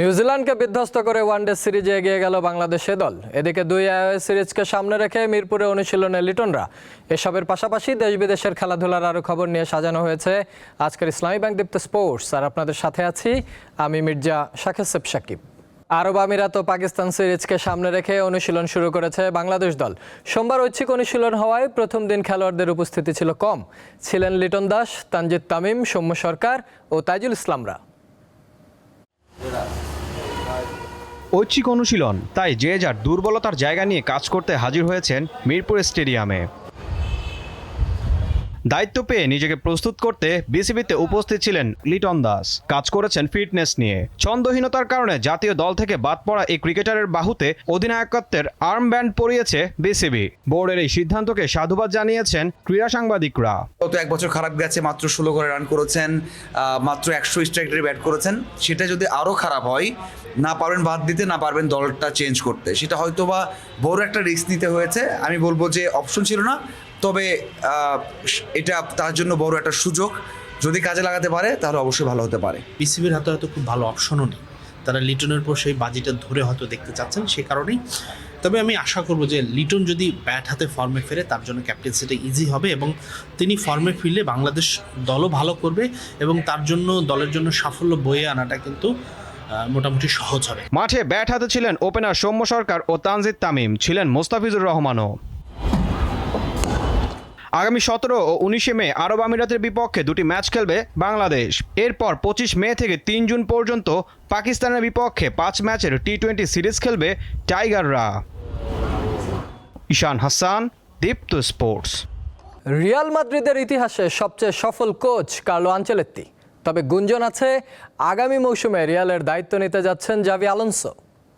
নিউজিল্যান্ডকে বিধ্বস্ত করে ওয়ানডে সিরিজে এগিয়ে গেল বাংলাদেশে দল। এদিকে দুই আইওএ সিরিজকে সামনে রেখে মিরপুরে অনুশীলনে লিটনরা। এসবের পাশাপাশি দেশ বিদেশের খেলাধুলার আরও খবর নিয়ে সাজানো হয়েছে আজকের ইসলামী ব্যাংক দীপ্ত স্পোর্টস। আর আপনাদের সাথে আছি আমি মির্জা শাকেসেব সাকিব। আরব আমিরাত ও পাকিস্তান সিরিজকে সামনে রেখে অনুশীলন শুরু করেছে বাংলাদেশ দল। সোমবার ঐচ্ছিক অনুশীলন হওয়ায় প্রথম দিন খেলোয়াড়দের উপস্থিতি ছিল কম। ছিলেন লিটন দাস, তানজিদ তামিম, সৌম্য সরকার ও তাইজুল ইসলামরা। ঐচ্ছিক অনুশীলন। তাই যে যার দুর্বলতার জায়গা নিয়ে কাজ করতে হাজির হয়েছেন মিরপুর স্টেডিয়ামে। দায়িত্ব পেয়ে নিজেকে প্রস্তুত করতে বিসিবিতে উপস্থিত ছিলেন লিটন দাস। কাজ করেছেন ফিটনেস নিয়ে। ছন্দহীনতার কারণে জাতীয় দল থেকে বাদ পড়া এই ক্রিকেটারের বাহুতে অধিনায়কত্বের আর্ম ব্যান্ড পরিয়েছে বিসিবি। বোর্ডের এই সিদ্ধান্তকে সাধুবাদ জানিয়েছেন ক্রীড়া সাংবাদিকরা। গত এক বছর খারাপ গেছে, মাত্র ষোলো করে রান করেছেন মাত্র একশো স্ট্রাইক ব্যাট করেছেন। সেটা যদি আরও খারাপ হয়, না পারবেন বাদ দিতে, না পারবেন দলটা চেঞ্জ করতে। সেটা হয়তো বা বড় একটা রিস্ক নিতে হয়েছে। আমি বলব যে অপশন ছিল না তবে এটা তার জন্য বড় একটা সুযোগ। যদি কাজে লাগাতে পারে তাহলে অবশ্যই ভালো হতে পারে। বিসিবির হাতে হয়তো খুব ভালো অপশনও নেই। তারা লিটনের পর সেই বাজিটা ধরে হয়তো দেখতে চাচ্ছেন সে কারণেই। তবে আমি আশা করব যে লিটন যদি ব্যাট হাতে ফর্মে ফেরে তার জন্য ক্যাপ্টেন্সিটা ইজি হবে এবং তিনি ফর্মে ফিরলে বাংলাদেশ দলও ভালো করবে এবং তার জন্য দলের জন্য সাফল্য বয়ে আনাটা কিন্তু মোটামুটি সহজ হবে। মাঠে ব্যাট হাতে ছিলেন ওপেনার সৌম্য সরকার ও তানজিদ তামিম ছিলেন মোস্তাফিজুর রহমানও। আগামী সতেরো ও উনিশে মে আরব আমিরাতের বিপক্ষে দুটি ম্যাচ খেলবে বাংলাদেশ। এরপর পঁচিশ মে থেকে তিন জুন পর্যন্ত পাকিস্তানের বিপক্ষে পাঁচ ম্যাচের টি টোয়েন্টি সিরিজ খেলবে টাইগাররা। ঈশান হাসান, দীপ্ত স্পোর্টস। রিয়াল মাদ্রিদের ইতিহাসে সবচেয়ে সফল কোচ কার্লো আঞ্চেলেত্তি। তবে গুঞ্জন আছে, আগামী মৌসুমে রিয়ালের দায়িত্ব নিতে যাচ্ছেন জাভি আলোনসো।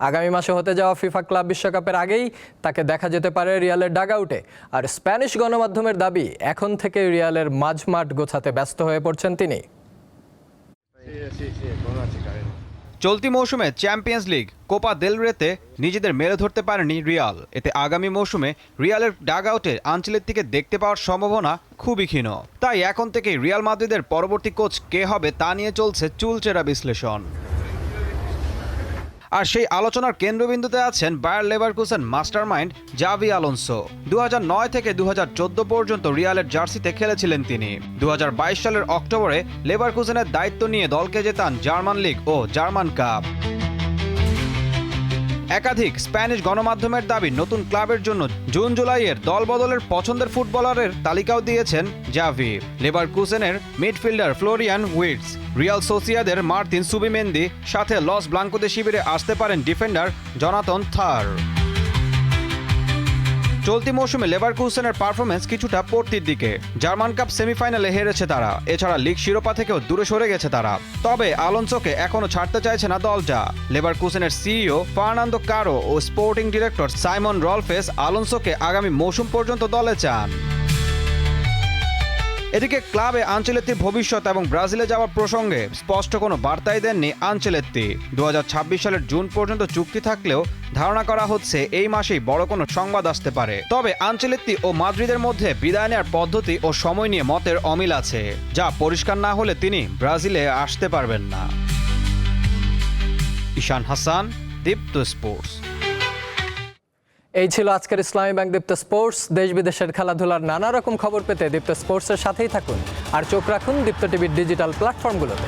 আগামী মাসে হতে যাওয়া ফিফা ক্লাব বিশ্বকাপের আগেই তাকে দেখা যেতে পারে রিয়ালের ডাগআউটে। আর স্প্যানিশ গণমাধ্যমের দাবি, এখন থেকে রিয়ালের মাঝমাঠ গোছাতে ব্যস্ত হয়ে পড়ছেন তিনি। চলতি মৌসুমে চ্যাম্পিয়ন্স লিগ, কোপা দেল রেতে নিজেদের মেলে ধরতে পারেনি রিয়াল। এতে আগামী মৌসুমে রিয়ালের ডাগ আউটে আঞ্চলিকটিকে দেখতে পাওয়ার সম্ভাবনা খুবই ক্ষীণ। তাই এখন থেকেই রিয়াল মাদ্রিদের পরবর্তী কোচ কে হবে তা নিয়ে চলছে চুলচেরা বিশ্লেষণ। আর সেই আলোচনার কেন্দ্রবিন্দুতে আছেন বায়ার লেভারকুসেন মাস্টারমাইন্ড জাভি আলোনসো। দু হাজার নয় থেকে দু হাজার চোদ্দ পর্যন্ত রিয়ালের জার্সিতে খেলেছিলেন তিনি। দু হাজার বাইশ সালের অক্টোবরে লেভারকুসেনের দায়িত্ব নিয়ে দলকে জেতান জার্মান লিগ ও জার্মান কাপ। একাধিক স্প্যানিশ গণমাধ্যমের দাবি, নতুন ক্লাবের জন্য জুন জুলাইয়ের দলবদলের পছন্দের ফুটবলারের তালিকাও দিয়েছেন জাভি। লেবার কুসেনের মিডফিল্ডার ফ্লোরিয়ান উইটস, রিয়াল সোসিয়াদের মার্তিন সুবিমেন্দি, সাথে লস ব্লাঙ্কোতে শিবিরে আসতে পারেন ডিফেন্ডার জনাতন থার। চলতি মৌসুমে লেবার কুসেনের পারফরমেন্স কিছুটা পড়তির দিকে। জার্মান কাপ সেমিফাইনালে হেরেছে তারা। এছাড়া লিগ শিরোপা থেকেও দূরে সরে গেছে তারা। তবে আলোনসোকে এখনও ছাড়তে চাইছে না দলটা। লেবার কুসেনের সিইও ফার্নান্দো কারও ও স্পোর্টিং ডিরেক্টর সাইমন রলফেস আলোনসোকে আগামী মৌসুম পর্যন্ত দলে চান। এদিকে ক্লাবে আঞ্চলেত্তির ভবিষ্যৎ এবং ব্রাজিলে যাওয়ার প্রসঙ্গে স্পষ্ট কোনো বার্তাই দেননি আঞ্চলেত্তি। দু সালের জুন পর্যন্ত চুক্তি থাকলেও ধারণা করা হচ্ছে এই মাসেই বড় কোনো সংবাদ আসতে পারে। তবে আঞ্চলেত্তি ও মাদ্রিদের মধ্যে বিদায় নেওয়ার পদ্ধতি ও সময় নিয়ে মতের অমিল আছে, যা পরিষ্কার না হলে তিনি ব্রাজিলে আসতে পারবেন না। ঈশান হাসান, দীপ্ত স্পোর্টস। এই ছিল আজকের ইসলামী ব্যাংক দীপ্ত স্পোর্টস। দেশ বিদেশের খেলাধুলার নানা রকম খবর পেতে দীপ্ত স্পোর্টসের সাথেই থাকুন। আর চোখ রাখুন দীপ্ত টিভির ডিজিটাল প্ল্যাটফর্মগুলোতে।